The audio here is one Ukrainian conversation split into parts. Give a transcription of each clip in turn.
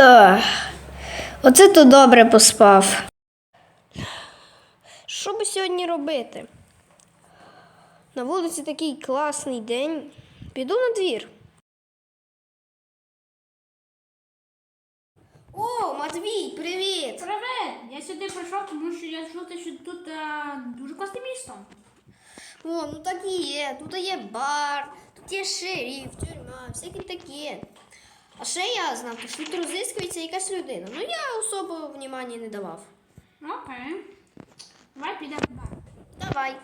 Ах, оце то добре поспав. Що би сьогодні робити? На вулиці такий класний день. Піду на двір. О, Матвій, привіт! Привет! Я сюди прийшов, тому що я чув, що тут е, дуже класне місто. О, ну так і є. Тут є бар, тут є шериф, тюрма, всяке таке. А ще я знав, що тут розіскується якась людина. Ну я особо внимання не давав. Окей. Давай підемо бар. Давай.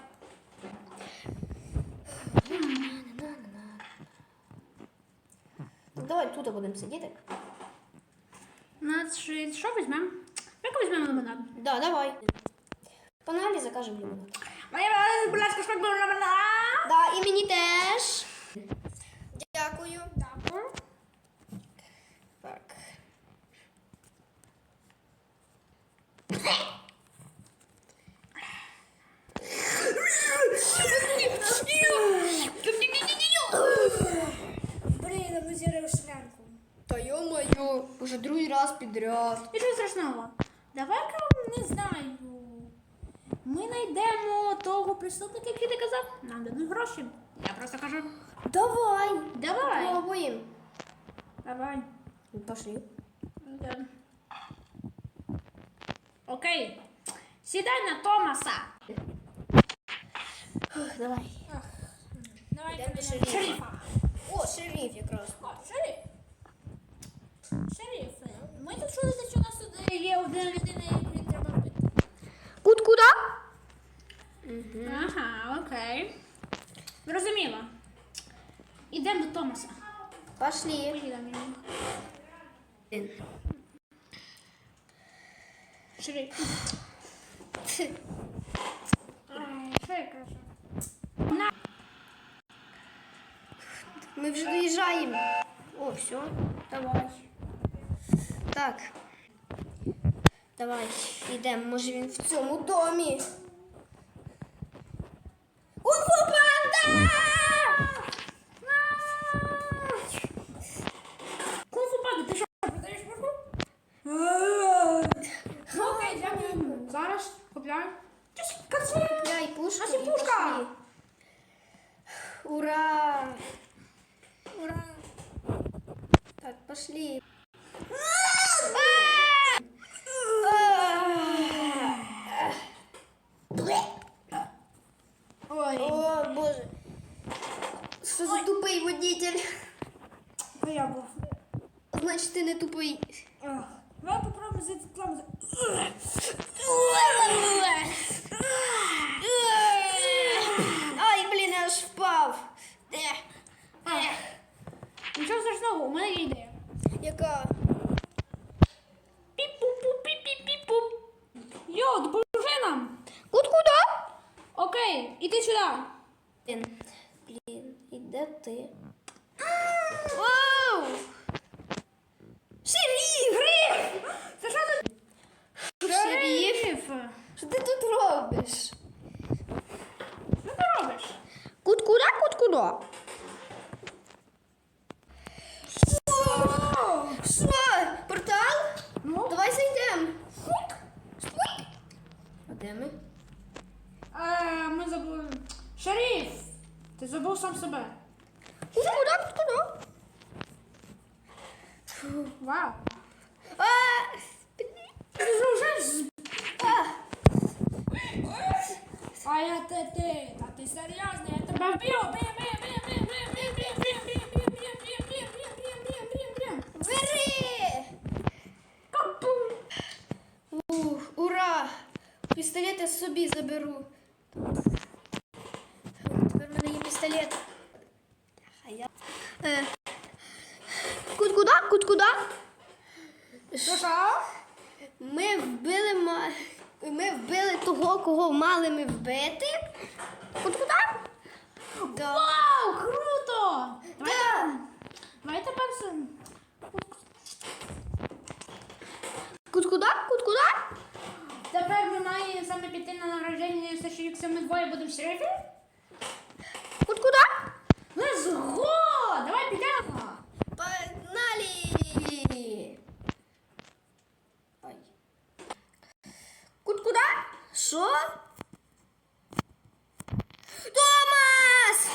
Ну, Давай тут будемо сидіти. Значить, що візьмемо? Як візьмемо лимонад? Да, давай. Паналі закажемо лимонад. Моя будь ласка, що лимонад? Да, і мені теж. Дякую. Дякую. Так. Блін, ми зірив шлянку. Та йо-моє, уже другий раз підряд. Нічого страшного. Давай-ка, не знаю. Ми знайдемо того преступника, який ти казав. Нам дадуть гроші. Я просто кажу. Давай. Давай. Пробуємо. Давай. Пошли. Да. Окей. Сідай на Томаса. Давай. Давай Йдемо до тобі шерифа. на шерифа. О, шериф якраз. О, шериф. Шериф. Ми тут чули, що у нас тут є одна людина, яку треба вбити. Кут куди? Ага, окей. Зрозуміло. Ідемо до Томаса. Пошли. Поїдемо. Шериф. Ай, Що я кажу? На. Ми вже доїжджаємо. О, все. Давай. Так. Давай, йдемо. Може він в цьому домі. Купляй. Купляй пушку. Наші і пушка. А пошли. Ура! Ура! Так, пошли. Ой. Боже. Что за тупый водитель? Ну, Я був. Значит, ты не тупой. А, давай попробуємо за цей клам. Страшного, у мене є ідея. Яка? Піп-пу-пу, піп-піп-піп-пу. Йо, допоможи нам. Кут куди? Окей, іди сюди. Блін, блін, і де ти? Вау! Гриф! Це що тут? Шериф? Що ти тут робиш? Що ти робиш? Кут куди, кут куди? Що? Портал? Ну? Давай зайдемо. Спуйк. А де ми? А, ми забули. Шериф! Ти забув сам себе. Кут куди, куди? Вау. А! Ти ж вже з... А! Я те ти, та ти серйозно, я тебе вб'ю, б'ю, б'ю, б'ю, б'ю, Пістолет я собі заберу. Тепер в мене є пістолет. А я... Е. Кут куди? Кут куди? Що, що? Ми вбили ма... Ми вбили того, кого мали ми вбити. Кут куди? Да. Вау, круто! Давай, Да. давай тепер. Кут куди? Кут куди? Напевно, має саме піти на народження, що якщо ми двоє будемо шерифи. Куди? Let's go! Давай підемо! Погнали! Ой. Кут куди? Що? Томас!